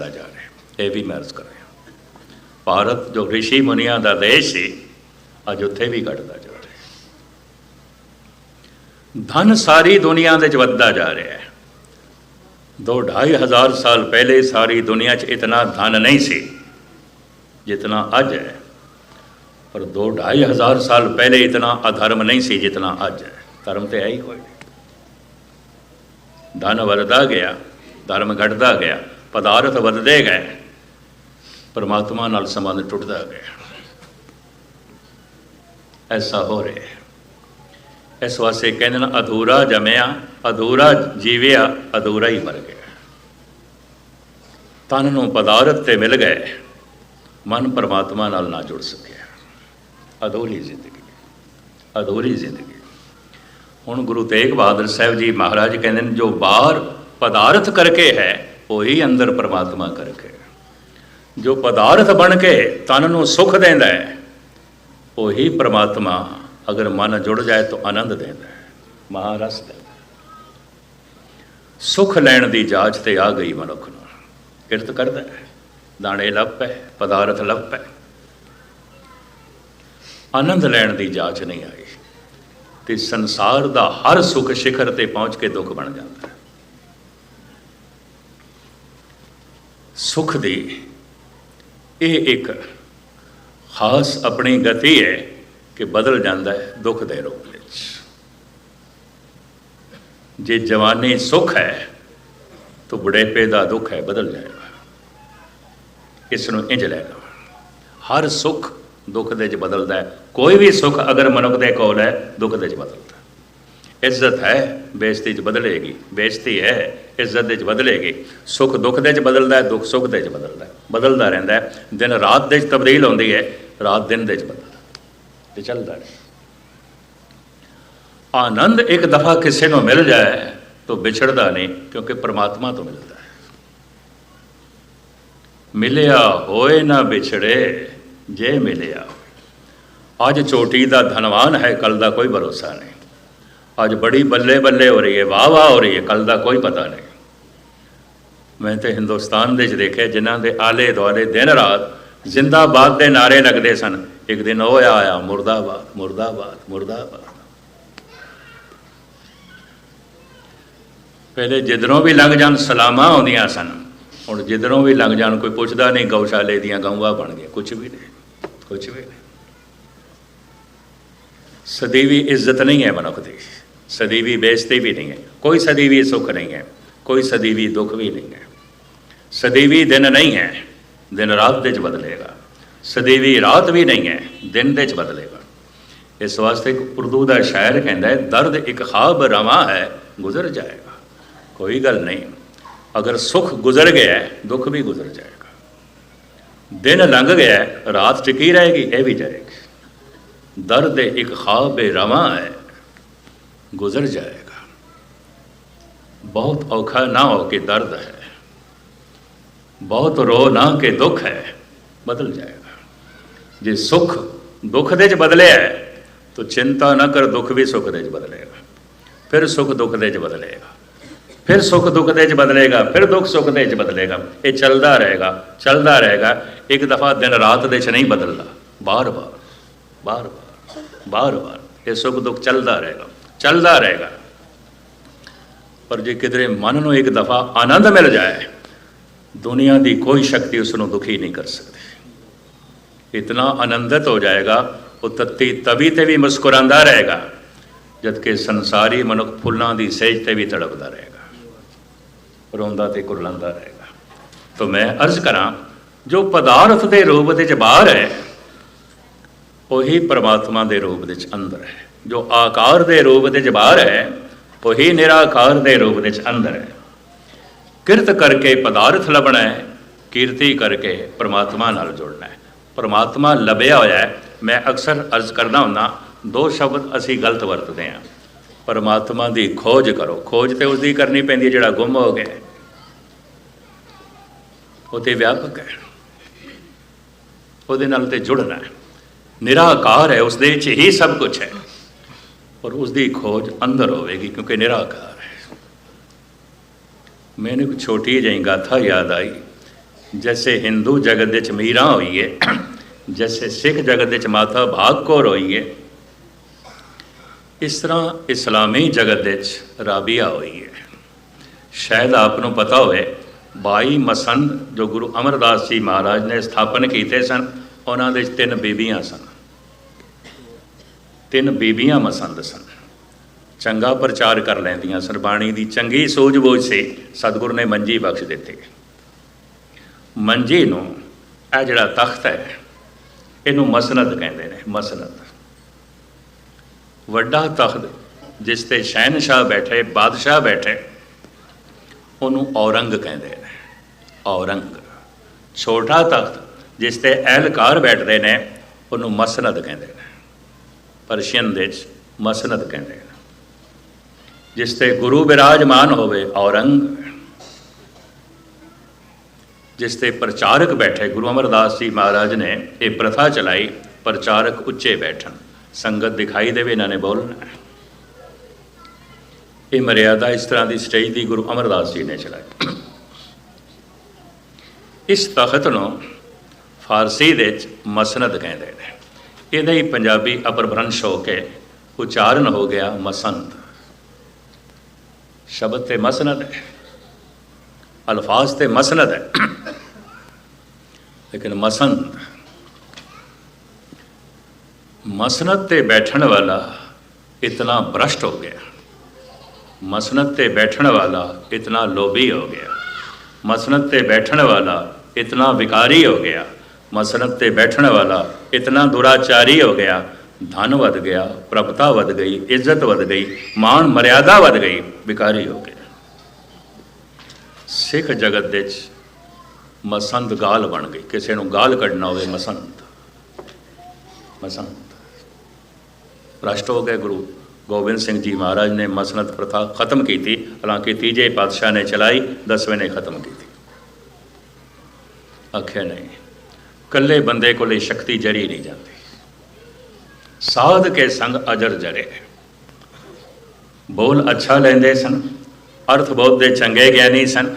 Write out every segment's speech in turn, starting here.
ਘਟਦਾ ਜਾ ਰਿਹਾ ਇਹ ਵੀ ਮੈਂ ਅਰਜ਼ ਕਰ ਰਿਹਾ ਭਾਰਤ ਜੋ ਰਿਸ਼ੀ ਮੁਨੀਆਂ ਦਾ ਦੇਸ਼ ਸੀ, ਅੱਜ ਉੱਥੇ ਵੀ ਘਟਦਾ ਜਾ ਰਿਹਾ ਧਨ ਸਾਰੀ ਦੁਨੀਆ ਦੇ ਚ ਵੱਧਦਾ ਜਾ ਰਿਹਾ ਹੈ। ਦੋ ਢਾਈ ਹਜ਼ਾਰ ਸਾਲ ਪਹਿਲੇ ਸਾਰੀ ਦੁਨੀਆ 'ਚ ਇਤਨਾ ਧਨ ਨਹੀਂ ਸੀ, ਜਿਤਨਾ ਅੱਜ ਹੈ। ਪਰ ਦੋ ਢਾਈ ਹਜ਼ਾਰ ਸਾਲ ਪਹਿਲੇ ਇਤਨਾ ਅਧਰਮ ਨਹੀਂ ਸੀ ਜਿਤਨਾ ਅੱਜ ਹੈ। ਧਰਮ ਤੇ ਹੈ ਹੀ ਕੋਈ ਧਨ ਵਧਦਾ ਗਿਆ, ਧਰਮ ਘਟਦਾ ਗਿਆ। ਪਦਾਰਥ ਵੱਧਦੇ ਗਏ, ਪਰਮਾਤਮਾ ਨਾਲ ਸੰਬੰਧ ਟੁੱਟਦਾ ਗਿਆ। ਐਸਾ ਹੋ ਰਿਹਾ ਇਸ ਵਾਸਤੇ ਕਹਿੰਦੇ ਨੇ, ਅਧੂਰਾ ਜਮਿਆ, ਅਧੂਰਾ ਜੀਵਿਆ, ਅਧੂਰਾ ਹੀ ਮਰ ਗਿਆ। ਤਨ ਨੂੰ ਪਦਾਰਥ ਤੇ ਮਿਲ ਗਏ, ਮਨ ਪਰਮਾਤਮਾ ਨਾਲ ਨਾ ਜੁੜ ਸਕਿਆ। ਅਧੂਰੀ ਜ਼ਿੰਦਗੀ ਅਧੂਰੀ ਜ਼ਿੰਦਗੀ। ਹੁਣ ਗੁਰੂ ਤੇਗ ਬਹਾਦਰ ਸਾਹਿਬ ਜੀ ਮਹਾਰਾਜ ਕਹਿੰਦੇ ਨੇ, ਜੋ ਬਾਹਰ ਪਦਾਰਥ ਕਰਕੇ ਹੈ ਉਹੀ ਅੰਦਰ ਪਰਮਾਤਮਾ ਕਰਕੇ। ਜੋ ਪਦਾਰਥ ਬਣ ਕੇ ਤਨ ਨੂੰ ਸੁਖ ਦਿੰਦਾ ਹੈ, ਉਹੀ ਪਰਮਾਤਮਾ ਅਗਰ ਮਨ ਜੁੜ ਜਾਏ ਤਾਂ ਆਨੰਦ ਦਿੰਦਾ ਹੈ ਮਹਾਰਸ ਦਿੰਦਾ ਹੈ। ਸੁਖ ਲੈਣ ਦੀ ਜਾਚ ਤੇ ਆ ਗਈ ਮਨੁੱਖ ਨੂੰ। ਕਿਰਤ ਕਰਦਾ ਹੈ, ਦਾਣੇ ਲੱਭ ਹੈ ਪਦਾਰਥ ਲੱਭ। ਹੈ ਆਨੰਦ ਲੈਣ ਦੀ ਜਾਚ ਨਹੀਂ ਆਈ ਤੇ ਸੰਸਾਰ ਦਾ ਹਰ ਸੁਖ ਸਿਖਰ ਤੇ ਪਹੁੰਚ ਕੇ ਦੁੱਖ ਬਣ ਜਾਂਦਾ ਹੈ। ਸੁਖ ਦੀ। ਇਹ ਇੱਕ ਖਾਸ ਆਪਣੀ ਗਤੀ ਹੈ ਕਿ ਬਦਲ ਜਾਂਦਾ ਹੈ ਦੁੱਖ ਦੇ ਰੂਪ ਵਿੱਚ। ਜੇ ਜਵਾਨੀ ਸੁਖ ਹੈ, ਤਾਂ ਬੁਢੇਪੇ ਦਾ ਦੁੱਖ ਹੈ ਬਦਲ ਜਾਏਗਾ। ਇਸ ਨੂੰ ਇੰਜ ਲੈ ਹਰ ਸੁਖ ਦੁੱਖ ਦੇ ਵਿੱਚ ਬਦਲਦਾ ਹੈ। ਕੋਈ ਵੀ ਸੁਖ ਅਗਰ ਮਨੁੱਖ ਦੇ ਕੋਲ ਹੈ, ਦੁੱਖ ਦੇ ਵਿੱਚ ਬਦਲਦਾ ਇੱਜ਼ਤ ਹੈ, ਬੇਇੱਜ਼ਤੀ ਚ ਬਦਲੇਗੀ। ਬੇਇੱਜ਼ਤੀ ਹੈ, ਇੱਜ਼ਤ ਦੇ ਚ ਬਦਲੇਗੀ। ਸੁੱਖ ਦੁੱਖ ਦੇ ਚ ਬਦਲਦਾ ਹੈ, ਦੁੱਖ ਸੁੱਖ ਦੇ ਚ ਬਦਲਦਾ ਹੈ। ਬਦਲਦਾ ਰਹਿੰਦਾ ਹੈ। ਦਿਨ ਰਾਤ ਦੇ ਚ ਤਬਦੀਲ ਹੁੰਦੀ ਹੈ, ਰਾਤ ਦਿਨ ਦੇ ਚ ਬਦਲਦਾ ਹੈ। ਤੇ ਚੱਲਦਾ ਹੈ। ਆਨੰਦ ਇੱਕ ਦਫਾ ਕਿਸੇ ਨੂੰ ਮਿਲ ਜਾਏ, ਤਾਂ ਵਿਛੜਦਾ ਨਹੀਂ, ਕਿਉਂਕਿ ਪ੍ਰਮਾਤਮਾ ਤੋਂ ਮਿਲਦਾ ਹੈ। ਮਿਲਿਆ ਹੋਏ ਨਾ ਵਿਛੜੇ, ਜੇ ਮਿਲਿਆ ਅੱਜ ਚੋਟੀ ਦਾ ਧਨਵਾਨ ਹੈ ਕੱਲ ਦਾ ਕੋਈ ਭਰੋਸਾ ਨਹੀਂ। ਅੱਜ ਬੜੀ ਬੱਲੇ ਬੱਲੇ ਹੋ ਰਹੀ ਹੈ, ਵਾਹ ਵਾਹ ਹੋ ਰਹੀ ਹੈ ਕੱਲ ਦਾ ਕੋਈ ਪਤਾ ਨਹੀਂ। ਮੈਂ ਤੇ ਹਿੰਦੁਸਤਾਨ ਦੇ ਚ ਦੇਖਿਆ, ਜਿਨ੍ਹਾਂ ਦੇ ਆਲੇ ਦੁਆਲੇ ਦਿਨ ਰਾਤ ਜ਼ਿੰਦਾਬਾਦ ਦੇ ਨਾਰੇ ਲੱਗਦੇ ਸਨ। ਇੱਕ ਦਿਨ ਉਹ ਆਇਆ, ਮੁਰਦਾਬਾਦ ਮੁਰਦਾਬਾਦ ਮੁਰਦਾਬਾਦ। ਪਹਿਲੇ ਜਿੱਧਰੋਂ ਵੀ ਲੰਘ ਜਾਣ, ਸਲਾਮਾਂ ਆਉਂਦੀਆਂ ਸਨ। ਹੁਣ ਜਿੱਧਰੋਂ ਵੀ ਲੰਘ ਜਾਣ, ਕੋਈ ਪੁੱਛਦਾ ਨਹੀਂ, ਗਊਸ਼ਾਲੇ ਦੀਆਂ ਗਊਆਂ ਬਣ ਗਈਆਂ। ਕੁਝ ਵੀ ਨਹੀਂ ਕੁਝ ਵੀ ਨਹੀਂ। ਸਦੀਵੀ ਇੱਜ਼ਤ ਨਹੀਂ ਹੈ ਮਨੁੱਖ ਦੀ। ਸਦੀਵੀ ਬੇਇੱਜ਼ਤੀ ਵੀ ਨਹੀਂ ਹੈ। ਕੋਈ ਸਦੀਵੀ ਸੁੱਖ ਨਹੀਂ ਹੈ ਕੋਈ ਸਦੀਵੀ ਦੁੱਖ ਵੀ ਨਹੀਂ ਹੈ। ਸਦੀਵੀ ਦਿਨ ਨਹੀਂ ਹੈ ਦਿਨ ਰਾਤ ਦੇ ਚ ਬਦਲੇਗਾ। ਸਦੀਵੀ ਰਾਤ ਵੀ ਨਹੀਂ ਹੈ ਦਿਨ ਦੇ ਚ ਬਦਲੇਗਾ। ਇਸ ਵਾਸਤੇ ਇੱਕ ਉਰਦੂ ਦਾ ਸ਼ਾਇਰ ਕਹਿੰਦਾ ਹੈ ਦਰਦ ਇੱਕ ਖਾਬ ਰਵਾਂ ਹੈ ਗੁਜ਼ਰ ਜਾਏਗਾ। ਕੋਈ ਗੱਲ ਨਹੀਂ ਅਗਰ ਸੁਖ ਗੁਜ਼ਰ ਗਿਆ ਦੁੱਖ ਵੀ ਗੁਜ਼ਰ ਜਾਏਗਾ। ਦਿਨ ਲੰਘ ਗਿਆ ਹੈ, ਰਾਤ ਟਿਕੀ ਰਹੇਗੀ ਇਹ ਵੀ ਜਾਏਗੀ ਦਰਦ ਇੱਕ ਖਾਬ ਰਵਾਂ ਹੈ ਗੁਜ਼ਰ ਜਾਏਗਾ। ਬਹੁਤ ਔਖਾ ਨਾ ਹੋ ਕੇ ਦਰਦ ਹੈ। ਬਹੁਤ ਰੋ ਨਾ ਕੇ ਦੁੱਖ ਹੈ। ਬਦਲ ਜਾਏਗਾ। ਜੇ ਸੁਖ ਦੁੱਖ ਦੇ ਚ ਬਦਲਿਆ ਹੈ, ਤਾਂ ਚਿੰਤਾ ਨਾ ਕਰ, ਦੁੱਖ ਵੀ ਸੁਖ ਦੇ ਚ ਬਦਲੇਗਾ। ਫਿਰ ਸੁਖ ਦੁੱਖ ਦੇ ਚ ਬਦਲੇਗਾ। ਫਿਰ ਸੁਖ ਦੁੱਖ ਦੇ ਚ ਬਦਲੇਗਾ, ਫਿਰ ਦੁੱਖ ਸੁਖ ਦੇ ਚ ਬਦਲੇਗਾ। ਇਹ ਚੱਲਦਾ ਰਹੇਗਾ ਚੱਲਦਾ ਰਹੇਗਾ। ਇੱਕ ਦਫਾ ਦਿਨ ਰਾਤ ਦੇ ਚ ਨਹੀਂ ਬਦਲਦਾ। ਬਾਰ ਬਾਰ ਬਾਰ ਬਾਰ ਬਾਰ ਬਾਰ ਇਹ ਸੁਖ ਦੁੱਖ ਚੱਲਦਾ ਰਹੇਗਾ। ਚੱਲਦਾ ਰਹੇਗਾ। ਪਰ ਜੇ ਕਿਧਰੇ ਮਨ ਨੂੰ ਇੱਕ ਦਫਾ ਆਨੰਦ ਮਿਲ ਜਾਏ, ਦੁਨੀਆ ਦੀ ਕੋਈ ਸ਼ਕਤੀ ਉਸ ਨੂੰ ਦੁਖੀ ਨਹੀਂ ਕਰ ਸਕਦੀ। ਇਤਨਾ ਆਨੰਦਿਤ ਹੋ ਜਾਏਗਾ, ਉਹ ਤੱਤੀ ਤਵੀ ਤੇ ਵੀ ਮੁਸਕਰਾਉਂਦਾ ਰਹੇਗਾ, ਜਦਕਿ ਸੰਸਾਰੀ ਮਨੁੱਖ ਫੁੱਲਾਂ ਦੀ ਸਹਿਜ ਤੇ ਵੀ ਤੜਪਦਾ ਰਹੇਗਾ, ਰੋਂਦਾ ਤੇ ਕੁਰਲਾਉਂਦਾ ਰਹੇਗਾ। ਤਾਂ ਮੈਂ ਅਰਜ਼ ਕਰਾਂ, ਜੋ ਪਦਾਰਥ ਦੇ ਰੂਪ ਵਿੱਚ ਬਾਹਰ ਹੈ, ਉਹੀ ਪਰਮਾਤਮਾ ਦੇ ਰੂਪ ਵਿੱਚ ਅੰਦਰ ਹੈ। ਜੋ ਆਕਾਰ ਦੇ ਰੂਪ ਵਿੱਚ ਬਾਹਰ ਹੈ, ਉਹੀ ਨਿਰਾਕਾਰ ਦੇ ਰੂਪ ਵਿੱਚ ਅੰਦਰ ਹੈ। ਕਿਰਤ ਕਰਕੇ ਪਦਾਰਥ ਲੱਭਣਾ ਹੈ, ਕੀਰਤੀ ਕਰਕੇ ਪ੍ਰਮਾਤਮਾ ਨਾਲ ਜੁੜਨਾ ਹੈ। ਪ੍ਰਮਾਤਮਾ ਲੱਭਿਆ ਹੋਇਆ ਹੈ, ਮੈਂ ਅਕਸਰ ਅਰਜ਼ ਕਰਦਾ ਹੁੰਦਾ, ਦੋ ਸ਼ਬਦ ਅਸੀਂ ਗਲਤ ਵਰਤਦੇ ਹਾਂ। ਪਰਮਾਤਮਾ ਦੀ ਖੋਜ ਕਰੋ। ਖੋਜ ਤੇ ਉਸ ਦੀ ਕਰਨੀ ਪੈਂਦੀ ਹੈ, ਜਿਹੜਾ ਗੁੰਮ ਹੋ ਗਿਆ ਉਹ ਤੇ ਵਿਆਪਕ ਹੈ। ਉਹਦੇ ਨਾਲ ਤੇ ਜੁੜਨਾ ਹੈ। ਨਿਰਾਕਾਰ ਹੈ ਉਸ ਦੇ ਵਿੱਚ ਹੀ ਸਭ ਕੁਝ ਹੈ। ਔਰ ਉਸ ਦੀ ਖੋਜ ਅੰਦਰ ਹੋਵੇਗੀ ਕਿਉਂਕਿ ਨਿਰਾਕਾਰ ਹੈ। ਮੈਨੂੰ ਇੱਕ ਛੋਟੀ ਜਿਹੀ ਗਾਥਾ ਯਾਦ ਆਈ। ਜੈਸੇ ਹਿੰਦੂ ਜਗਤ ਦੇ ਚ ਮੀਰਾ ਹੋਈਏ, ਜੈਸੇ ਸਿੱਖ ਜਗਤ ਦੇ ਚ ਮਾਤਾ ਭਾਗ ਕੌਰ ਹੋਈਏ, ਇਸ ਤਰ੍ਹਾਂ ਇਸਲਾਮੀ ਜਗਤ ਦੇ ਚ ਰਾਬੀਆ ਹੋਈ ਹੈ ਸ਼ਾਇਦ ਆਪ ਨੂੰ ਪਤਾ ਹੋਵੇ 22 ਮਸੰਦ ਜੋ ਗੁਰੂ ਅਮਰਦਾਸ ਜੀ ਮਹਾਰਾਜ ਨੇ ਸਥਾਪਨ ਕੀਤੇ ਸਨ, ਉਹਨਾਂ ਦੇ ਤਿੰਨ ਬੀਬੀਆਂ ਸਨ। ਤਿੰਨ ਬੀਬੀਆਂ ਮਸੰਦ ਸਨ। ਚੰਗਾ ਪ੍ਰਚਾਰ ਕਰ ਲੈਂਦੀਆਂ ਸਨ। ਬਾਣੀ ਦੀ ਚੰਗੀ ਸੂਝ-ਬੂਝ ਸੀ ਸਤਿਗੁਰੂ ਨੇ ਮੰਜੀ ਬਖਸ਼ ਦਿੱਤੇ। ਮੰਜੀ ਨੂੰ ਇਹ ਜਿਹੜਾ ਤਖਤ ਹੈ, ਇਹਨੂੰ ਮਸਨਦ ਕਹਿੰਦੇ ਨੇ, ਮਸਨਦ। ਵੱਡਾ ਤਖਤ ਜਿਸ ਤੇ ਸ਼ਹਿਨशाह ਬੈਠੇ, ਬਾਦਸ਼ਾਹ ਬੈਠੇ, ਉਹਨੂੰ ਔਰੰਗ ਕਹਿੰਦੇ ਨੇ। ਔਰੰਗ। ਛੋਟਾ ਤਖਤ ਜਿਸ ਤੇ ਅਹਿਲਕਾਰ ਬੈਠਦੇ ਨੇ, ਉਹਨੂੰ ਮਸਨਦ ਕਹਿੰਦੇ ਨੇ। ਪਰਸ਼ੀਅਨ ਦੇ ਵਿੱਚ ਮਸਨਦ ਕਹਿੰਦੇ ਨੇ ਜਿਸ ਤੇ ਗੁਰੂ ਬਿਰਾਜਮਾਨ ਹੋਵੇ ਔਰੰਗ, ਜਿਸ ਤੇ ਪ੍ਰਚਾਰਕ ਬੈਠੇ ਗੁਰੂ ਅਮਰਦਾਸ ਜੀ ਮਹਾਰਾਜ ਨੇ ਇਹ ਪ੍ਰਥਾ ਚਲਾਈ, ਪ੍ਰਚਾਰਕ ਉੱਚੇ ਬੈਠਣ। ਸੰਗਤ ਦਿਖਾਈ ਦੇਵੇ ਇਹਨਾਂ ਨੇ ਬੋਲਣਾ। ਇਹ ਮਰਿਆਦਾ ਇਸ ਤਰ੍ਹਾਂ ਦੀ ਸਟੇਜ ਦੀ ਗੁਰੂ ਅਮਰਦਾਸ ਜੀ ਨੇ ਚਲਾਈ। ਇਸ ਤਖਤ ਨੂੰ ਫਾਰਸੀ ਦੇ ਵਿੱਚ ਮਸਨਦ ਕਹਿੰਦੇ ਨੇ। ਇਹਦਾ ਹੀ ਪੰਜਾਬੀ ਅਪਰਭ੍ਰੰਸ਼ ਹੋ। ਕੇ ਉਚਾਰਨ ਹੋ ਗਿਆ ਮਸੰਤ। ਸ਼ਬਦ ਤੇ ਮਸਨਦ ਹੈ। ਅਲਫਾਜ਼ ਤੇ ਮਸਨਦ ਹੈ। ਲੇਕਿਨ ਮਸੰਤ, ਮਸਨਦ ਤੇ ਬੈਠਣ ਵਾਲਾ ਇਤਨਾ ਭ੍ਰਸ਼ਟ ਹੋ ਗਿਆ। ਮਸਨਦ ਤੇ ਬੈਠਣ ਵਾਲਾ ਇਤਨਾ ਲੋਭੀ ਹੋ ਗਿਆ। ਮਸਨਦ ਤੇ ਬੈਠਣ ਵਾਲਾ ਇਤਨਾ ਵਿਕਾਰੀ ਹੋ ਗਿਆ। ਮਸਨਦ ਤੇ ਬੈਠਣ ਵਾਲਾ ਇਤਨਾ ਦੁਰਾਚਾਰੀ ਹੋ ਗਿਆ। ਧਨ ਵਧ ਗਿਆ, ਪ੍ਰਭਤਾ ਵਧ ਗਈ, ਇੱਜ਼ਤ ਵਧ ਗਈ, ਮਾਣ, ਮਰਿਆਦਾ ਵਧ ਗਈ, ਵਿਕਾਰੀ ਹੋ ਗਿਆ। ਸਿੱਖ ਜਗਤ ਦੇ ਵਿੱਚ ਮਸੰਦ ਗਾਲ ਬਣ ਗਈ। ਕਿਸੇ ਨੂੰ ਗਾਲ ਕੱਢਣਾ ਹੋਵੇ ਮਸੰਦ। ਮਸੰਦ। ਭ੍ਰਸ਼ਟ ਹੋ ਗਏ ਗੁਰੂ ਗੋਬਿੰਦ ਸਿੰਘ ਜੀ ਮਹਾਰਾਜ ਨੇ ਮਸਨਦ ਪ੍ਰਥਾ ਖਤਮ ਕੀਤੀ। ਹਾਲਾਂਕਿ ਤੀਜੇ ਪਾਤਸ਼ਾਹ ਨੇ ਚਲਾਈ, ਦਸਵੇਂ ਨੇ ਖਤਮ ਕੀਤੀ। ਆਖਿਆ ਨਹੀਂ। ਕੱਲੇ ਬੰਦੇ ਕੋਲੇ ਸ਼ਕਤੀ ਜਰੀ ਨਹੀਂ ਜਾਂਦੀ। ਸਾਧ ਕੇ ਸੰਗ ਅਜਰ ਜਰੇ ਬੋਲ ਅੱਛਾ ਲੈਂਦੇ ਸਨ, ਅਰਥ ਬਹੁਤ ਦੇ ਚੰਗੇ ਗਿਆਨੀ ਸਨ,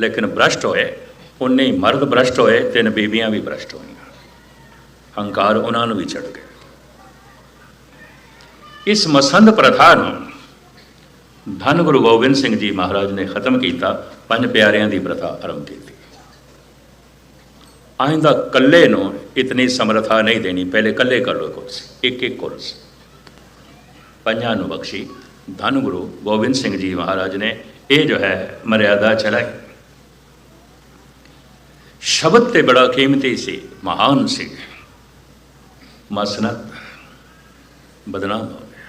ਲੇਕਿਨ ਭ੍ਰਸ਼ਟ ਹੋਏ ਉਨੇ ਹੀ ਮਰਦ ਭ੍ਰਸ਼ਟ ਹੋਏ, ਤਿੰਨ ਬੀਬੀਆਂ ਵੀ ਭ੍ਰਸ਼ਟ ਹੋਈਆਂ। ਹੰਕਾਰ ਉਹਨਾਂ ਨੂੰ ਵੀ ਚੜ ਗਿਆ ਇਸ ਮਸੰਦ ਪ੍ਰਥਾ ਨੂੰ ਧੰਨ ਗੁਰੂ ਗੋਬਿੰਦ ਸਿੰਘ ਜੀ ਮਹਾਰਾਜ ਨੇ ਖਤਮ ਕੀਤਾ, ਪੰਜ ਪਿਆਰਿਆਂ ਦੀ ਪ੍ਰਥਾ ਆਰੰਭ ਕੀਤੀ। ਆਇੰਦਾ ਕੱਲੇ ਨੂੰ ਇਤਨੀ ਸਮਰਥਾ ਨਹੀਂ ਦੇਣੀ, ਪਹਿਲੇ ਕੱਲੇ ਕਰ ਲੋ ਕੁਰਸ, ਇੱਕ ਇੱਕ ਕੁਰਸ। ਪੰਜਾਂ ਨੂੰ ਬਖਸ਼ੀ, ਧੰਨ ਗੁਰੂ ਗੋਬਿੰਦ ਸਿੰਘ ਜੀ ਮਹਾਰਾਜ ਨੇ ਇਹ ਜੋ ਹੈ, ਮਰਿਆਦਾ ਚਲਾਈ ਸ਼ਬਦ ਤੇ ਬੜਾ ਕੀਮਤੀ ਸੀ, ਮਹਾਨ ਸੀ। ਮਸਨਦ ਬਦਨਾਮ ਹੋ ਗਿਆ।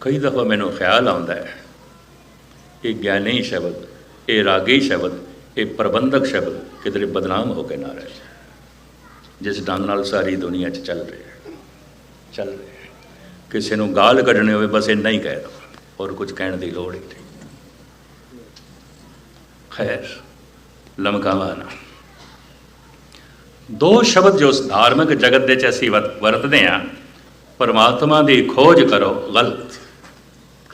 ਕਈ ਦਫਾ ਮੈਨੂੰ ਖਿਆਲ ਆਉਂਦਾ ਹੈ, ਇਹ ਗਿਆਨੀ ਸ਼ਬਦ, ਇਹ ਰਾਗੀ ਸ਼ਬਦ ਇਹ ਪ੍ਰਬੰਧਕ ਸ਼ਬਦ ਕਿਧਰੇ ਬਦਨਾਮ ਹੋ ਕੇ ਨਾ ਰਹਿ ਜਾਏ। ਜਿਸ ਢੰਗ ਨਾਲ ਸਾਰੀ ਦੁਨੀਆ 'ਚ ਚੱਲ ਰਿਹਾ ਹੈ। ਚੱਲ ਰਿਹਾ ਹੈ। ਕਿਸੇ ਨੂੰ ਗਾਲ ਕੱਢਣੀ ਹੋਵੇ, ਬਸ ਇੰਨਾ ਹੀ ਕਹਿ ਦੋ। ਹੋਰ ਕੁਝ ਕਹਿਣ ਦੀ ਲੋੜ ਹੀ ਨਹੀਂ। ਖੈਰ, ਲਮਕਾਵਾ ਨਾ। ਦੋ ਸ਼ਬਦ ਜੋ ਧਾਰਮਿਕ ਜਗਤ ਦੇ ਚ ਅਸੀਂ ਵਰਤ- ਵਰਤਦੇ ਹਾਂ, ਪਰਮਾਤਮਾ ਦੀ ਖੋਜ ਕਰੋ, ਗਲਤ।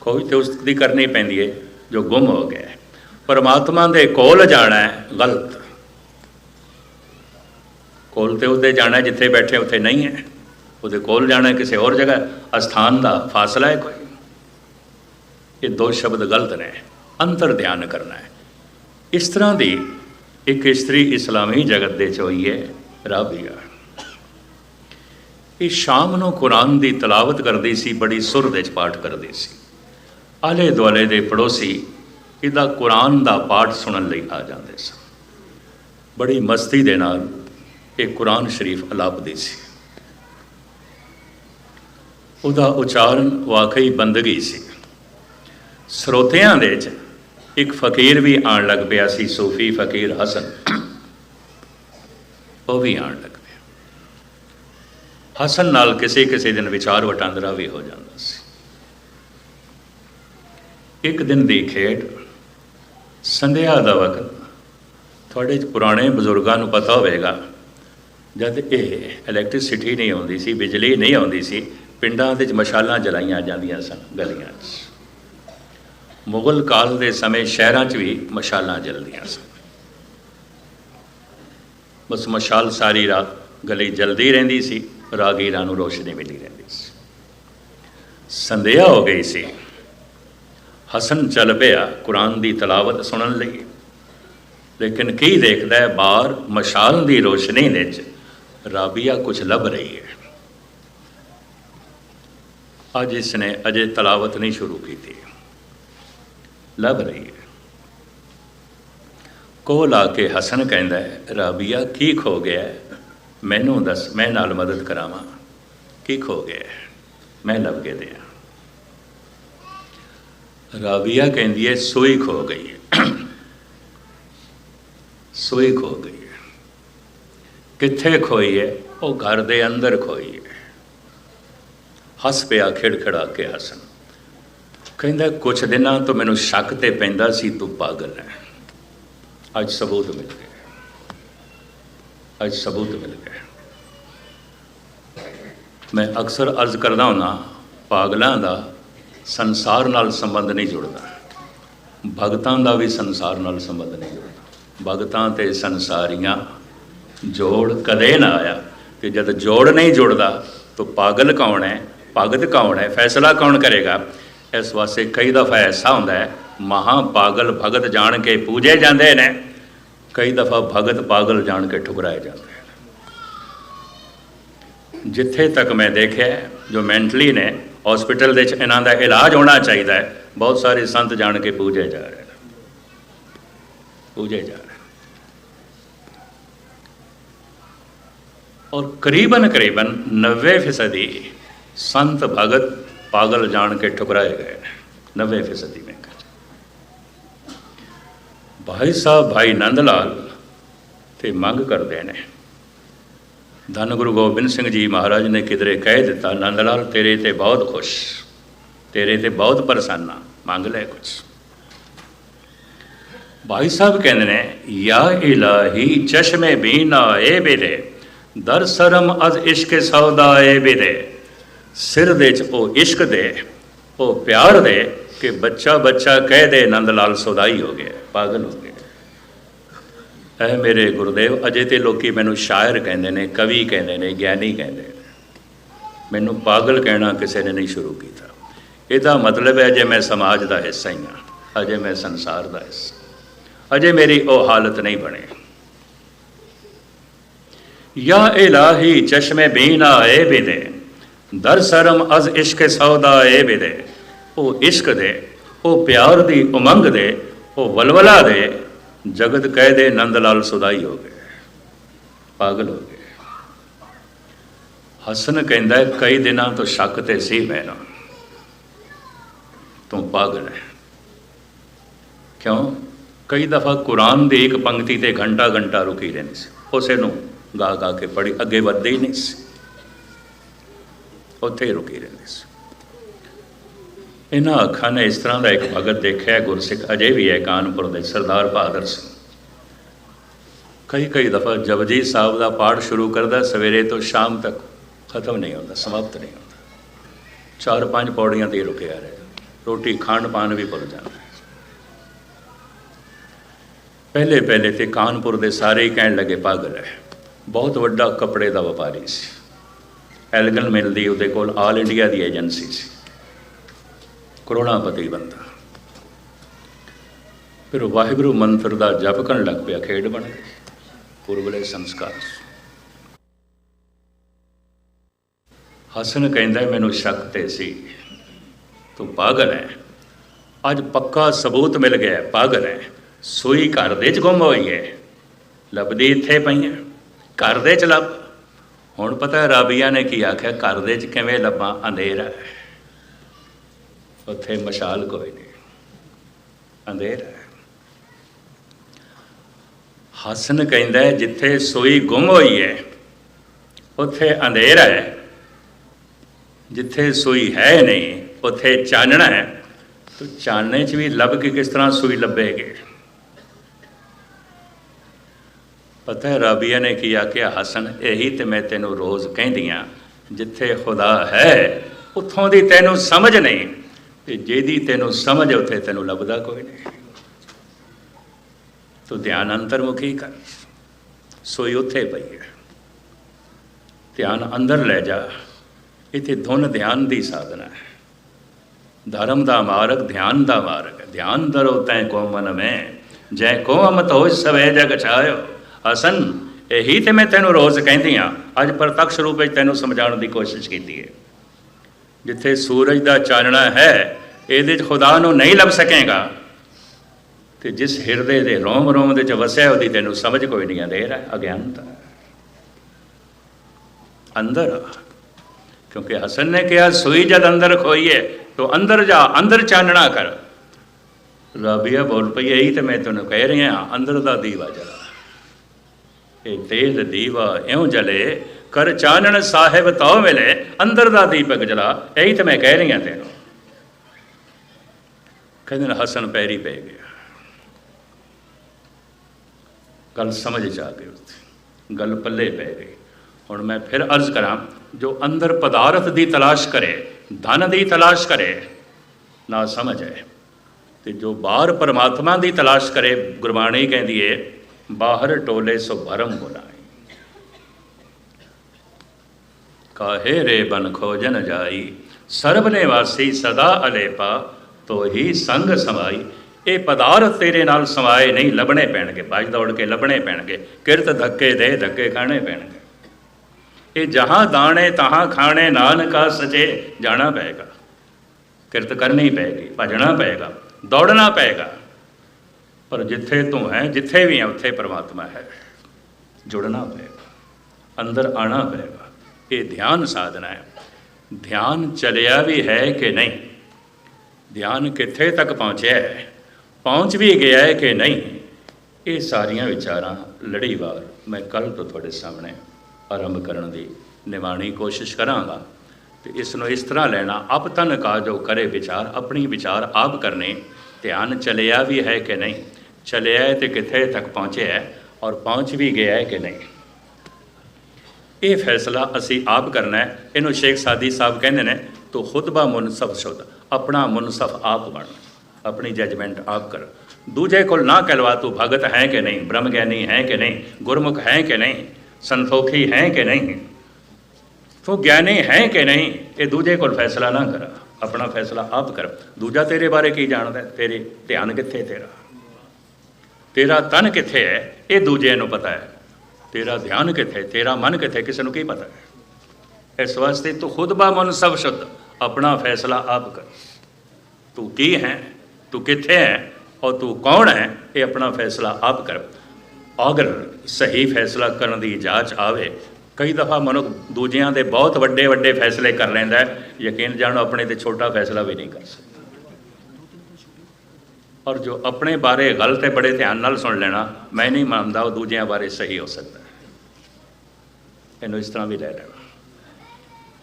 ਖੋਜ ਤੇ ਉਸ ਦੀ ਕਰਨੀ ਪੈਂਦੀ ਹੈ ਜੋ ਗੁੰਮ ਹੋ ਗਿਆ ਹੈ। ਪਰਮਾਤਮਾ ਦੇ ਕੋਲ ਜਾਣਾ ਹੈ, ਗਲਤ। ਕੋਲ ਤੇ ਉਹਦੇ ਜਾਣਾ ਜਿੱਥੇ ਬੈਠੇ ਉੱਥੇ ਨਹੀਂ ਹੈ। ਉਹਦੇ ਕੋਲ ਜਾਣਾ ਕਿਸੇ ਹੋਰ ਜਗ੍ਹਾ ਅਸਥਾਨ ਦਾ ਫਾਸਲਾ ਹੈ ਕੋਈ। ਇਹ ਦੋ ਸ਼ਬਦ ਗਲਤ ਨੇ, ਅੰਤਰ ਧਿਆਨ ਕਰਨਾ ਹੈ। ਇਸ ਤਰ੍ਹਾਂ ਦੀ ਇੱਕ ਇਸਤਰੀ ਇਸਲਾਮੀ ਜਗਤ ਦੇ ਚ ਹੋਈ ਹੈ ਰਾਬੀਆ ਇਹ ਸ਼ਾਮ ਨੂੰ ਕੁਰਾਨ ਦੀ ਤਲਾਵਤ ਕਰਦੀ ਸੀ, ਬੜੀ ਸੁਰ ਦੇ ਚ ਪਾਠ ਕਰਦੀ ਸੀ। ਆਲੇ ਦੁਆਲੇ ਦੇ ਪੜੋਸੀ ਇਹਦਾ ਕੁਰਾਨ ਦਾ ਪਾਠ ਸੁਣਨ ਲਈ ਆ ਜਾਂਦੇ ਸਨ। ਬੜੀ ਮਸਤੀ ਦੇ ਨਾਲ ਇਹ ਕੁਰਾਨ ਸ਼ਰੀਫ ਅਲਾਪਦੀ ਸੀ। ਉਹਦਾ ਉਚਾਰਨ ਵਾਕਈ ਬੰਦਗੀ ਸੀ। ਸਰੋਤਿਆਂ ਦੇ ਵਿੱਚ ਇੱਕ ਫਕੀਰ ਵੀ ਆਣ ਲੱਗ ਪਿਆ ਸੀ, ਸੂਫੀ ਫਕੀਰ ਹਸਨ। ਉਹ ਵੀ ਆਣ ਲੱਗ ਪਿਆ। ਹਸਨ ਨਾਲ ਕਿਸੇ ਕਿਸੇ ਦਿਨ ਵਿਚਾਰ ਵਟਾਂਦਰਾ ਵੀ ਹੋ ਜਾਂਦਾ ਸੀ। ਇੱਕ ਦਿਨ ਦੀ ਖੇਡ ਸੰਧਿਆ ਦਾ ਵਕਤ। ਤੁਹਾਡੇ ਪੁਰਾਣੇ ਬਜ਼ੁਰਗਾਂ ਨੂੰ ਪਤਾ ਹੋਵੇਗਾ, ਜਦ ਇਹ ਇਲੈਕਟ੍ਰਿਸਿਟੀ ਨਹੀਂ ਆਉਂਦੀ ਸੀ, ਬਿਜਲੀ ਨਹੀਂ ਆਉਂਦੀ ਸੀ, ਪਿੰਡਾਂ ਦੇ ਚ ਮਸ਼ਾਲਾਂ ਜਲਾਈਆਂ ਜਾਂਦੀਆਂ ਸਨ, ਗਲੀਆਂ 'ਚ। ਮੁਗਲ ਕਾਲ ਦੇ ਸਮੇਂ ਸ਼ਹਿਰਾਂ 'ਚ ਵੀ ਮਸ਼ਾਲਾਂ ਜਲਦੀਆਂ ਸਨ। ਬਸ ਮਸ਼ਾਲ ਸਾਰੀ ਰਾਤ ਗਲੀ ਜਲਦੀ ਰਹਿੰਦੀ ਸੀ, ਰਾਗੀਰਾਂ ਨੂੰ ਰੋਸ਼ਨੀ ਮਿਲੀ ਰਹਿੰਦੀ ਸੀ। ਸੰਧਿਆ ਹੋ ਗਈ ਸੀ ਹਸਨ ਚੱਲ ਪਿਆ ਕੁਰਾਨ ਦੀ ਤਲਾਵਤ ਸੁਣਨ ਲਈ। ਲੇਕਿਨ ਕੀ ਦੇਖਦਾ ਹੈ? ਬਾਹਰ ਮਸ਼ਾਲ ਦੀ ਰੋਸ਼ਨੀ ਵਿੱਚ ਰਾਬੀਆ ਕੁਝ ਲੱਭ ਰਹੀ ਹੈ। ਅੱਜ ਇਸਨੇ ਅਜੇ ਤਲਾਵਤ ਨਹੀਂ ਸ਼ੁਰੂ ਕੀਤੀ। ਲੱਭ ਰਹੀ ਹੈ। ਕੋਲ ਆ ਕੇ ਹਸਨ ਕਹਿੰਦਾ ਹੈ, ਰਾਬੀਆ, ਕੀ ਖੋ ਗਿਆ ਮੈਨੂੰ ਦੱਸ, ਮੈਂ ਨਾਲ ਮਦਦ ਕਰਾਵਾਂ। ਕੀ ਖੋ ਗਿਆ ਹੈ? ਮੈਂ ਲੱਭ ਕੇ ਦਿਆਂ। ਰਾਬੀਆ ਕਹਿੰਦੀ ਹੈ, ਸੋਈ ਖੋ ਗਈ ਹੈ। ਸੋਈ ਖੋ ਗਈ ਹੈ। ਕਿੱਥੇ ਖੋਈ ਹੈ? ਉਹ ਘਰ ਦੇ ਅੰਦਰ ਖੋਈ ਹੈ। ਹੱਸ ਪਿਆ, ਖਿੜਖੜਾ ਕੇ ਹਸਨ ਕਹਿੰਦਾ, ਕੁਛ ਦਿਨਾਂ ਤੋਂ ਮੈਨੂੰ ਸ਼ੱਕ ਤੇ ਪੈਂਦਾ ਸੀ, ਤੂੰ ਪਾਗਲ ਹੈ। ਅੱਜ ਸਬੂਤ ਮਿਲ ਗਿਆ। ਅੱਜ ਸਬੂਤ ਮਿਲ ਗਿਆ। ਮੈਂ ਅਕਸਰ ਅਰਜ਼ ਕਰਦਾ ਹਾਂ ਪਾਗਲਾਂ ਦਾ ਸੰਸਾਰ ਨਾਲ ਸੰਬੰਧ ਨਹੀਂ ਜੁੜਦਾ। ਭਗਤਾਂ ਦਾ ਵੀ ਸੰਸਾਰ ਨਾਲ ਸੰਬੰਧ ਨਹੀਂ ਜੁੜਦਾ। ਭਗਤਾਂ ਤੇ ਸੰਸਾਰੀਆਂ ਜੋੜ ਕਦੇ ਨਾ ਆਇਆ। ਕਿ ਜਦ ਜੋੜ ਨਹੀਂ ਜੁੜਦਾ, ਤਾਂ ਪਾਗਲ ਕੌਣ ਹੈ? ਭਗਤ ਕੌਣ ਹੈ? ਫੈਸਲਾ ਕੌਣ ਕਰੇਗਾ? ਇਸ ਵਾਸਤੇ ਕਈ ਦਫਾ ਐਸਾ ਹੁੰਦਾ ਹੈ ਮਹਾ ਪਾਗਲ ਭਗਤ ਜਾਣ ਕੇ ਪੂਜੇ ਜਾਂਦੇ ਨੇ। ਕਈ ਦਫਾ ਭਗਤ ਪਾਗਲ ਜਾਣ ਕੇ ਠੁਕਰਾਏ ਜਾਂਦੇ ਨੇ। ਜਿੱਥੇ ਤੱਕ ਮੈਂ ਦੇਖਿਆ ਜੋ ਮੈਂਟਲੀ ਨੇ ਹਸਪੀਟਲ ਦੇ ਵਿੱਚ ਇਹਨਾਂ ਦਾ ਇਲਾਜ ਹੋਣਾ ਚਾਹੀਦਾ ਹੈ। ਬਹੁਤ ਸਾਰੇ ਸੰਤ ਜਾਣ ਕੇ ਪੂਜੇ ਜਾ ਰਹੇ ਨੇ। ਪੂਜੇ ਜਾ ਰਹੇ ਔਰ ਕਰੀਬਨ ਕਰੀਬਨ 90 ਫੀਸਦੀ ਸੰਤ ਭਗਤ ਪਾਗਲ ਜਾਣ ਕੇ ਠੁਕਰਾਏ ਗਏ ਨੇ। 90 ਫੀਸਦੀ ਮੈਂ ਭਾਈ ਸਾਹਿਬ, ਭਾਈ ਨੰਦ ਲਾਲ ਤੇ ਮੰਗ ਕਰਦੇ ਨੇ ਧੰਨ ਗੁਰੂ ਗੋਬਿੰਦ ਸਿੰਘ ਜੀ ਮਹਾਰਾਜ ਨੇ ਕਿਧਰੇ ਕਹਿ ਦਿੱਤਾ ਨੰਦ ਲਾਲ ਤੇਰੇ ਤੇ ਬਹੁਤ ਖੁਸ਼, ਤੇਰੇ ਤੇ ਬਹੁਤ ਪ੍ਰਸੰਨ, ਮੰਗ ਲੈ ਕੁਛ। ਭਾਈ ਸਾਹਿਬ ਕਹਿੰਦੇ ਨੇ, ਯਾ ਇਲਾਹੀ ਚਸ਼ਮੇ ਬੀਨਾ ਏ ਬਿਰੇ ਦਰ ਸਰਮ ਅਜ਼ ਇਸ਼ਕ ਸੌਦਾ ਏ ਬਿਰੇ ਸਿਰ ਦੇ ਚ ਉਹ ਇਸ਼ਕ ਦੇ, ਉਹ ਪਿਆਰ ਦੇ, ਕਿ ਬੱਚਾ ਬੱਚਾ ਕਹਿ ਦੇ ਨੰਦ ਲਾਲ ਸੌਦਾਈ ਹੋ ਗਿਆ, ਪਾਗਲ ਹੋ ਗਿਆ। ਇਹ ਮੇਰੇ ਗੁਰਦੇਵ, ਅਜੇ ਤੇ ਲੋਕੀ ਮੈਨੂੰ ਸ਼ਾਇਰ ਕਹਿੰਦੇ ਨੇ, ਕਵੀ ਕਹਿੰਦੇ ਨੇ, ਗਿਆਨੀ ਕਹਿੰਦੇ ਨੇ। ਮੈਨੂੰ ਪਾਗਲ ਕਹਿਣਾ ਕਿਸੇ ਨੇ ਨਹੀਂ ਸ਼ੁਰੂ ਕੀਤਾ। ਇਹਦਾ ਮਤਲਬ ਹੈ ਜੇ ਮੈਂ ਸਮਾਜ ਦਾ ਹਿੱਸਾ ਹੀ ਹਾਂ, ਅਜੇ ਮੈਂ ਸੰਸਾਰ ਦਾ ਹਿੱਸਾ। ਅਜੇ ਮੇਰੀ ਉਹ ਹਾਲਤ ਨਹੀਂ ਬਣੀ। ਯਾ ਇਲਾਹੀ ਚਸ਼ਮੇ ਬੀਨਾ ਏ ਬਿਦੇ, ਦਰ ਸਰਮ ਅਜ਼ ਇਸ਼ਕ ਸੌਦਾ ਏ ਬਿਦੇ। ਉਹ ਇਸ਼ਕ ਦੇ, ਉਹ ਪਿਆਰ ਦੀ ਉਮੰਗ ਦੇ, ਉਹ ਵਲਵਲਾ ਦੇ ਜਗਤ ਕਹਿ ਦੇ ਨੰਦ ਲਾਲ ਸੁਦਾਈ ਹੋ ਗਏ, ਪਾਗਲ ਹੋ ਗਏ। ਹਸਨ ਕਹਿੰਦਾ ਕਈ ਦਿਨਾਂ ਤੋਂ ਸ਼ੱਕ ਤੇ ਸੀ ਮੈਨੂੰ ਤੂੰ ਪਾਗਲ ਹੈ। ਕਿਉਂ? ਕਈ ਦਫਾ ਕੁਰਾਨ ਦੀ ਇੱਕ ਪੰਕਤੀ ਤੇ ਘੰਟਾ ਘੰਟਾ ਰੁਕੀ ਰਹਿੰਦੀ ਸੀ। ਉਸੇ ਨੂੰ ਗਾ ਗਾ ਕੇ ਪੜੀ ਅੱਗੇ ਵੱਧਦੇ ਹੀ ਨਹੀਂ ਸੀ। ਉੱਥੇ ਹੀ ਰੁਕੀ ਰਹਿੰਦੀ ਸੀ। ਇਹਨਾਂ ਅੱਖਾਂ ਨੇ ਇਸ ਤਰ੍ਹਾਂ ਦਾ ਇੱਕ ਭਗਤ ਦੇਖਿਆ, ਗੁਰਸਿੱਖ ਅਜੇ ਵੀ ਹੈ ਕਾਨਪੁਰ ਦੇ ਸਰਦਾਰ ਬਹਾਦਰ ਸਿੰਘ। ਕਈ ਕਈ ਦਫਾ ਜਪਜੀ ਸਾਹਿਬ ਦਾ ਪਾਠ ਸ਼ੁਰੂ ਕਰਦਾ, ਸਵੇਰੇ ਤੋਂ ਸ਼ਾਮ ਤੱਕ ਖਤਮ ਨਹੀਂ ਹੁੰਦਾ, ਸਮਾਪਤ ਨਹੀਂ ਹੁੰਦਾ। ਚਾਰ ਪੰਜ ਪੌੜੀਆਂ ਤੇ ਰੁਕਿਆ ਰਹੇ ਰੋਟੀ ਖਾਣ ਪਾਣ ਵੀ ਭੁੱਲ ਜਾਂਦਾ। ਪਹਿਲੇ ਪਹਿਲੇ ਤੇ ਕਾਨਪੁਰ ਦੇ ਸਾਰੇ ਹੀ ਕਹਿਣ ਲੱਗੇ ਪਾਗਲ ਹੈ ਬਹੁਤ ਵੱਡਾ ਕੱਪੜੇ ਦਾ ਵਪਾਰੀ ਸੀ। ਐਲਗਨ ਮਿਲਦੀ ਉਹਦੇ ਕੋਲ ਆਲ ਇੰਡੀਆ ਦੀ ਏਜੰਸੀ ਸੀ। ਕਰੋੜਾਪਤੀ ਬੰਦਾ। ਫਿਰ ਉਹ ਵਾਹਿਗੁਰੂ ਮੰਤਰ ਦਾ ਜਪ ਕਰਨ ਲੱਗ ਪਿਆ, ਖੇਡ ਬਣ ਗਈ। ਪੁਰਬਲੇ ਸੰਸਕਾਰ। ਹਸਨ ਕਹਿੰਦਾ, ਮੈਨੂੰ ਸ਼ੱਕ ਤੇ ਸੀ। ਤੂੰ ਪਾਗਲ ਹੈ ਅੱਜ ਪੱਕਾ ਸਬੂਤ ਮਿਲ ਗਿਆ ਪਾਗਲ ਹੈ ਸੋਈ ਘਰ ਦੇ ਚ ਗੁੰਮ ਹੋਈ ਹੈ ਲੱਭਦੀ ਇੱਥੇ ਪਈ ਹੈ ਘਰ ਦੇ ਚ ਲੱਭ। ਹੁਣ ਪਤਾ ਰਾਬੀਆ ਨੇ ਕੀ ਆਖਿਆ, ਘਰ ਦੇ ਚ ਕਿਵੇਂ ਲੱਭਾਂ, ਅੰਧੇਰਾ ਹੈ ਉੱਥੇ ਮਸ਼ਾਲ ਕੋਈ ਨਹੀਂ। ਅੰਧੇਰਾ ਹੈ। ਹਸਨ ਕਹਿੰਦਾ ਜਿੱਥੇ ਸੋਈ ਗੁੰਮ ਹੋਈ ਹੈ, ਉੱਥੇ ਅੰਧੇਰਾ ਹੈ। ਜਿੱਥੇ ਸੋਈ ਹੈ ਨਹੀਂ, ਉੱਥੇ ਚਾਨਣਾ ਹੈ। ਤੋ ਚਾਨਣੇ 'ਚ ਵੀ ਲੱਭ ਕੇ ਕਿਸ ਤਰ੍ਹਾਂ ਸੂਈ ਲੱਭੇਗੇ? ਪਤਾ ਹੈ, ਰਾਬੀਆ ਨੇ ਕੀ ਆਖਿਆ? ਹਸਨ, ਇਹੀ ਤੇ ਮੈਂ ਤੈਨੂੰ ਰੋਜ਼ ਕਹਿੰਦੀਆਂ ਜਿੱਥੇ ਖੁਦਾ ਹੈ, ਉੱਥੋਂ ਦੀ ਤੈਨੂੰ ਸਮਝ ਨਹੀਂ। ਤੇ ਜਿਹਦੀ ਤੈਨੂੰ ਸਮਝ ਉੱਥੇ ਤੈਨੂੰ ਲੱਭਦਾ ਕੋਈ ਨਹੀਂ। ਤੂੰ ਧਿਆਨ ਅੰਤਰਮੁਖੀ ਕਰ। ਸੋਈ ਉੱਥੇ ਪਈ ਹੈ। ਧਿਆਨ ਅੰਦਰ ਲੈ ਜਾ। ਇਥੇ ਧੁਨ ਧਿਆਨ ਦੀ ਸਾਧਨਾ ਹੈ। ਧਰਮ ਦਾ ਮਾਰਗ ਧਿਆਨ ਦਾ ਮਾਰਗ ਧਿਆਨ ਦਰੋ ਤੈ ਕੋ ਮਨ ਮੈਂ। ਜੈ ਕੋ ਅਮਤ ਹੋਇ ਸਵੇ ਜਗ ਛਾਇਓ। ਅਸਨ ਇਹੀ ਤੇ ਮੈਂ ਤੈਨੂੰ ਰੋਜ਼ ਕਹਿੰਦੀ ਆ। ਅੱਜ ਪ੍ਰਤੱਖ ਰੂਪ ਵਿੱਚ ਤੈਨੂੰ ਸਮਝਾਉਣ ਦੀ ਕੋਸ਼ਿਸ਼ ਕੀਤੀ ਹੈ। ਜਿੱਥੇ ਸੂਰਜ ਦਾ ਚਾਨਣਾ ਹੈ, ਇਹਦੇ 'ਚ ਖੁਦਾ ਨੂੰ ਨਹੀਂ ਲੱਭ ਸਕੇਗਾ। ਤੇ ਜਿਸ ਹਿਰਦੇ ਦੇ ਰੋਮ ਰੋਮ ਦੇ ਚ ਵਸਿਆ, ਉਹਦੀ ਤੈਨੂੰ ਸਮਝ ਕੋਈ ਨਹੀਂ ਆਂਦੇ ਹੈ ਅਗਿਆਨਤਾ ਅੰਦਰ ਕਿਉਂਕਿ ਹਸਨ ਨੇ ਕਿਹਾ, ਸੂਈ ਜਦ ਅੰਦਰ ਖੋਈਏ, ਤੋ ਅੰਦਰ ਜਾ, ਅੰਦਰ ਚਾਨਣਾ ਕਰ। ਰਾਬੀਆ ਬੋਲ ਪਈ, ਇਹੀ ਤੇ ਮੈਂ ਤੈਨੂੰ ਕਹਿ ਰਿਹਾ, ਅੰਦਰ ਦਾ ਦੀਵਾ ਜਲਾ। ਇਹ ਤੇਜ ਦੀਵਾ ਇਉਂ ਜਲੇ ਕਰ ਚਾਨਣ ਸਾਹਿਬ ਤਉ ਮਿਲੇ, ਅੰਦਰ ਦਾ ਦੀਪਕ ਜਲਾ, ਇਹੀ ਤਾਂ ਮੈਂ ਕਹਿ ਰਹੀ ਹਾਂ ਤੈਨੂੰ। ਕਹਿੰਦੇ ਨੇ, ਹਸਨ ਪੈਰੀ ਪੈ ਗਿਆ। ਗੱਲ ਸਮਝ ਚ ਆ ਗਈ ਉੱਥੇ। ਗੱਲ ਪੱਲੇ ਪੈ ਗਈ। ਹੁਣ ਮੈਂ ਫਿਰ ਅਰਜ਼ ਕਰਾਂ, ਜੋ ਅੰਦਰ ਪਦਾਰਥ ਦੀ ਤਲਾਸ਼ ਕਰੇ, ਧਨ ਦੀ ਤਲਾਸ਼ ਕਰੇ, ਨਾ ਸਮਝ ਹੈ ਤੇ ਜੋ ਬਾਹਰ ਪਰਮਾਤਮਾ ਦੀ ਤਲਾਸ਼ ਕਰੇ, ਗੁਰਬਾਣੀ ਕਹਿੰਦੀ ਏ, ਬਾਹਰ ਟੋਲੇ ਸੋ ਭਰਮ ਬੁਲਾਈ ਕਾਹੇ ਰੇ ਬਨ ਖੋਜਨ ਜਾਈ? ਸਰਬ ਨੇ ਵਾਸੀ ਸਦਾ ਅਲੇਪਾ ਤੋ ਹੀ ਸੰਗ ਸਮਾਈ। ਇਹ ਪਦਾਰਥ ਤੇਰੇ ਨਾਲ ਸਮਾਏ ਨਹੀਂ, ਲੱਭਣੇ ਪੈਣਗੇ। ਭੱਜ ਦੌੜ ਕੇ ਲੱਭਣੇ ਪੈਣਗੇ। ਕਿਰਤ ਧੱਕੇ ਦੇ ਧੱਕੇ ਖਾਣੇ ਪੈਣਗੇ। ਇਹ ਜਹਾਂ ਦਾਣੇ, ਤਹਾਂ ਖਾਣੇ, ਨਾਨਕਾ ਸਚੇ, ਜਾਣਾ ਪਏਗਾ। ਕਿਰਤ ਕਰਨੀ ਪਏਗੀ, ਭਜਣਾ ਪਏਗਾ, ਦੌੜਨਾ ਪਏਗਾ। ਪਰ ਜਿੱਥੇ ਤੂੰ ਹੈ, ਜਿੱਥੇ ਵੀ ਹੈ, ਉੱਥੇ ਪ੍ਰਮਾਤਮਾ ਹੈ। ਜੁੜਨਾ ਪਏਗਾ। ਅੰਦਰ ਆਣਾ ਪਏਗਾ। ਇਹ ਧਿਆਨ ਸਾਧਨਾ ਹੈ। ਧਿਆਨ ਚਲਿਆ ਵੀ ਹੈ ਕਿ ਨਹੀਂ? ਧਿਆਨ ਕਿੱਥੇ ਤੱਕ ਪਹੁੰਚਿਆ ਹੈ? ਪਹੁੰਚ ਵੀ ਗਿਆ ਹੈ ਕਿ ਨਹੀਂ? ਇਹ ਸਾਰੀਆਂ ਵਿਚਾਰਾਂ ਲੜੀਵਾਰ ਮੈਂ ਕੱਲ ਤੋਂ ਤੁਹਾਡੇ ਸਾਹਮਣੇ ਆਰੰਭ ਕਰਨ ਦੀ ਨਿਵਾਣੀ ਕੋਸ਼ਿਸ਼ ਕਰਾਂਗਾ। ਤੇ ਇਸ ਨੂੰ ਇਸ ਤਰ੍ਹਾਂ ਲੈਣਾ ਅਬ ਤਨ ਕਾ ਜੋ ਕਰੇ ਵਿਚਾਰ, ਆਪਣੀ ਵਿਚਾਰ ਆਪ ਕਰਨੇ। ਧਿਆਨ ਚਲਿਆ ਵੀ ਹੈ ਕਿ ਨਹੀਂ? ਚਲਿਆ ਹੈ ਤੇ ਕਿੱਥੇ ਤੱਕ ਪਹੁੰਚਿਆ ਹੈ? ਔਰ ਪਹੁੰਚ ਵੀ ਗਿਆ ਹੈ ਕਿ ਨਹੀਂ? ਇਹ ਫੈਸਲਾ ਅਸੀਂ ਆਪ ਕਰਨਾ ਹੈ। ਇਹਨੂੰ ਸ਼ੇਖ ਸਾਦੀ ਸਾਹਿਬ ਕਹਿੰਦੇ ਨੇ, ਤੋ ਖੁਤਬਾ ਮੁਨਸਫ ਸ਼ੁੱਧ ਆਪਣਾ ਮੁਨਸਫ ਆਪ ਬਣ। ਆਪਣੀ ਜਜਮੈਂਟ ਆਪ ਕਰ। ਦੂਜੇ ਕੋਲ ਨਾ ਕਹਿਲਵਾ ਤੂੰ ਭਗਤ ਹੈ ਕਿ ਨਹੀਂ? ਬ੍ਰਹਮ ਗਿਆਨੀ ਹੈ ਕਿ ਨਹੀਂ? ਗੁਰਮੁਖ ਹੈ ਕਿ ਨਹੀਂ? ਸੰਤੋਖੀ ਹੈ ਕਿ ਨਹੀਂ? ਤੂੰ ਗਿਆਨੀ ਹੈ ਕਿ ਨਹੀਂ? ਇਹ ਦੂਜੇ ਕੋਲ ਫੈਸਲਾ ਨਾ ਕਰ। ਆਪਣਾ ਫੈਸਲਾ ਆਪ ਕਰ। ਦੂਜਾ ਤੇਰੇ ਬਾਰੇ ਕੀ ਜਾਣਦਾ ਤੇਰੇ ਧਿਆਨ ਕਿੱਥੇ ਤੇਰਾ? ਤੇਰਾ ਤਨ ਕਿੱਥੇ ਹੈ? ਇਹ ਦੂਜੇ ਨੂੰ ਪਤਾ ਹੈ। ਤੇਰਾ ਧਿਆਨ ਕਿੱਥੇ, ਤੇਰਾ ਮਨ ਕਿੱਥੇ, ਕਿਸੇ ਨੂੰ ਕੀ ਪਤਾ? ਹੈ ਇਸ ਵਾਸਤੇ ਤੂੰ ਖੁਦ ਬਾ ਮਨ ਸਭ ਸ਼ੁੱਧ, ਆਪਣਾ ਫੈਸਲਾ ਆਪ ਕਰ। ਤੂੰ ਕੀ ਹੈ, ਤੂੰ ਕਿੱਥੇ ਹੈ ਔਰ ਤੂੰ ਕੌਣ ਹੈ, ਇਹ ਆਪਣਾ ਫੈਸਲਾ ਆਪ ਕਰ। ਅਗਰ ਸਹੀ ਫੈਸਲਾ ਕਰਨ ਦੀ ਜਾਂਚ ਆਵੇ, ਕਈ ਦਫਾ ਮਨੁੱਖ ਦੂਜਿਆਂ ਦੇ ਬਹੁਤ ਵੱਡੇ ਵੱਡੇ ਫੈਸਲੇ ਕਰ ਲੈਂਦਾ ਯਕੀਨ ਜਾਣੋ, ਆਪਣੇ ਤੇ ਛੋਟਾ ਫੈਸਲਾ ਵੀ ਨਹੀਂ ਕਰ ਸਕਦਾ। ਔਰ ਜੋ ਆਪਣੇ ਬਾਰੇ ਗਲਤ ਹੈ, ਬੜੇ ਧਿਆਨ ਨਾਲ ਸੁਣ ਲੈਣਾ। ਮੈਂ ਨਹੀਂ ਮੰਨਦਾ ਉਹ ਦੂਜਿਆਂ ਬਾਰੇ ਸਹੀ ਹੋ ਸਕਦਾ। ਇਹਨੂੰ ਇਸ ਤਰ੍ਹਾਂ ਵੀ ਲੈ ਲੈਣਾ।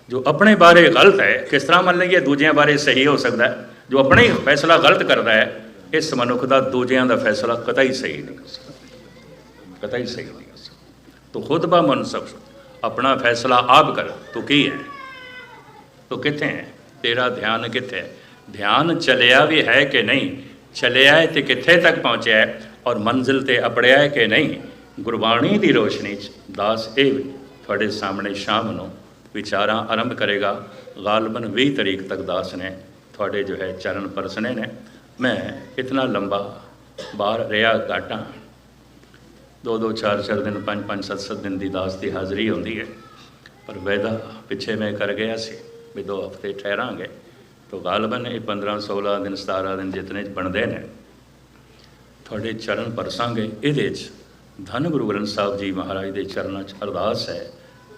ਜੋ ਆਪਣੇ ਬਾਰੇ ਗਲਤ ਹੈ, ਕਿਸ ਤਰ੍ਹਾਂ ਮੰਨ ਲਈਏ ਦੂਜਿਆਂ ਬਾਰੇ ਸਹੀ ਹੋ ਸਕਦਾ ਜੋ ਆਪਣਾ ਹੀ ਫੈਸਲਾ ਗਲਤ ਕਰਦਾ ਹੈ, ਇਸ ਮਨੁੱਖ ਦਾ ਦੂਜਿਆਂ ਦਾ ਫੈਸਲਾ ਕਤਈ ਸਹੀ ਨਹੀਂ ਹੋ ਸਕਦਾ। ਕਤਈ ਸਹੀ ਨਹੀਂ ਹੋ ਸਕਦਾ। ਤੂੰ ਖੁਦ ਬਾ ਮਨ ਸਭ ਆਪਣਾ ਫੈਸਲਾ ਆਪ ਕਰ, ਤੂੰ ਕੀ ਹੈ? ਤੂੰ ਕਿੱਥੇ ਹੈ? ਤੇਰਾ ਧਿਆਨ ਕਿੱਥੇ ਹੈ? ਧਿਆਨ ਚਲਿਆ ਵੀ ਹੈ ਕਿ ਨਹੀਂ? ਚਲਿਆ ਹੈ ਤੇ ਕਿੱਥੇ ਤੱਕ ਪਹੁੰਚਿਆ ਹੈ ਔਰ ਮੰਜ਼ਿਲ ਤੇ ਅਪੜਿਆ ਹੈ ਕਿ ਨਹੀਂ, ਗੁਰਬਾਣੀ ਦੀ ਰੋਸ਼ਨੀ 'ਚ ਦਾਸ ਇਹ ਤੁਹਾਡੇ ਸਾਹਮਣੇ ਸ਼ਾਮ ਨੂੰ ਵਿਚਾਰਾਂ ਆਰੰਭ ਕਰੇਗਾ। ਗਾਲਬਨ 20 ਤਰੀਕ ਤੱਕ ਦਾਸ ਨੇ ਤੁਹਾਡੇ ਜੋ ਹੈ ਚਰਨ ਪਰਸਨੇ ਨੇ। ਮੈਂ ਇਤਨਾ ਲੰਬਾ ਬਾਹਰ ਰਿਹਾ ਘਾਟਾਂ। ਦੋ ਦੋ ਚਾਰ ਚਾਰ ਦਿਨ, ਪੰਜ ਪੰਜ, ਸੱਤ ਸੱਤ ਦਿਨ ਦੀ ਦਾਸ ਦੀ ਹਾਜ਼ਰੀ ਹੁੰਦੀ ਹੈ। ਪਰ ਵੈਦਾ ਪਿੱਛੇ ਮੈਂ ਕਰ ਗਿਆ ਸੀ ਵੀ ਦੋ ਹਫ਼ਤੇ ਠਹਿਰਾਂਗੇ। ਤੋ ਗਾਲਬਨ ਇਹ 15 16 ਦਿਨ 17 ਦਿਨ ਜਿਤਨੇ ਚ ਬਣਦੇ ਨੇ, ਤੁਹਾਡੇ ਚਰਨ ਪਰਸਾਂਗੇ। ਇਹਦੇ ਚ ਧੰਨ ਗੁਰੂ ਗ੍ਰੰਥ ਸਾਹਿਬ ਜੀ ਮਹਾਰਾਜ ਦੇ ਚਰਨਾਂ ਚ ਅਰਦਾਸ ਹੈ,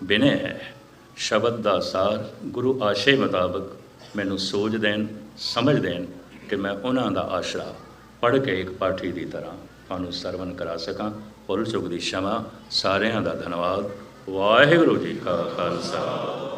ਬਿਨੇ ਹੈ, ਸ਼ਬਦ ਦਾ ਸਾਰ, ਗੁਰੂ ਆਸ਼ੇ ਮੁਤਾਬਕ ਮੈਨੂੰ ਸੋਚ ਦੇਣ, ਸਮਝ ਦੇਣ ਕਿ ਮੈਂ ਉਹਨਾਂ ਦਾ ਆਸ਼ਰਾ ਪੜ੍ਹ ਕੇ ਇੱਕ ਪਾਠੀ ਦੀ ਤਰ੍ਹਾਂ ਤੁਹਾਨੂੰ ਸਰਵਨ ਕਰਾ ਸਕਾਂ। ਭੁੱਲ ਚੁੱਕ ਦੀ ਸ਼ਮਾ, ਸਾਰਿਆਂ ਦਾ ਧੰਨਵਾਦ। ਵਾਹਿਗੁਰੂ ਜੀ ਕਾ ਖਾਲਸਾ।